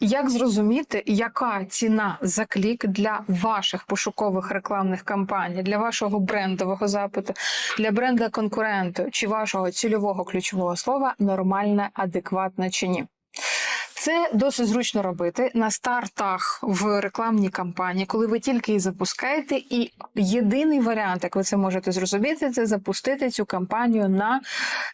Як зрозуміти, яка ціна за клік для ваших пошукових рекламних кампаній, для вашого брендового запиту, для бренда конкуренту чи вашого цільового ключового слова нормальна, адекватна чи ні? Це досить зручно робити на стартах в рекламній кампанії, коли ви тільки її запускаєте, і єдиний варіант, як ви це можете зрозуміти, це запустити цю кампанію на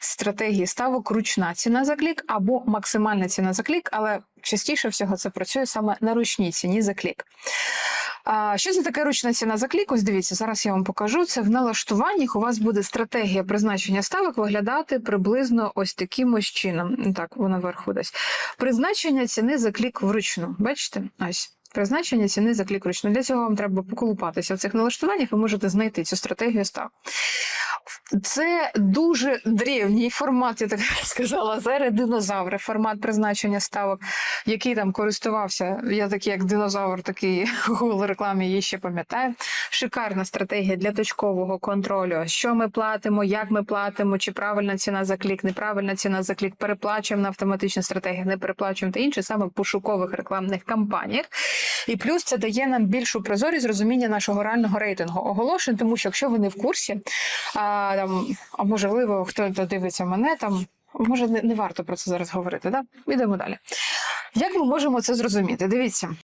стратегії ставок ручна ціна за клік або максимальна ціна за клік, але частіше всього це працює саме на ручній ціні за клік. Що це таке ручна ціна за клік? Ось дивіться, зараз я вам покажу. Це в налаштуваннях у вас буде стратегія призначення ставок виглядати приблизно ось таким ось чином. Так, вона вверху десь. Призначення ціни за клік вручну. Бачите? Ось. Призначення ціни за клік вручну. Для цього вам треба поколупатися в цих налаштуваннях, ви можете знайти цю стратегію став. Це дуже древній формат, я так сказала, зараз динозаври, формат призначення ставок, який там користувався. Я такий, як динозавр, такий Google рекламі її ще пам'ятаю. Шикарна стратегія для точкового контролю. Що ми платимо, як ми платимо, чи правильна ціна за клік, неправильна ціна за клік, переплачуємо на автоматичні стратегії, не переплачуємо та інше саме в пошукових рекламних кампаніях. І плюс це дає нам більшу прозорість розуміння нашого реального рейтингу оголошень, тому що якщо ви не в курсі, а, там, а можливо, хто дивиться мене там. Може, не, не варто про це зараз говорити, да? Ідемо далі. Як ми можемо це зрозуміти? Дивіться,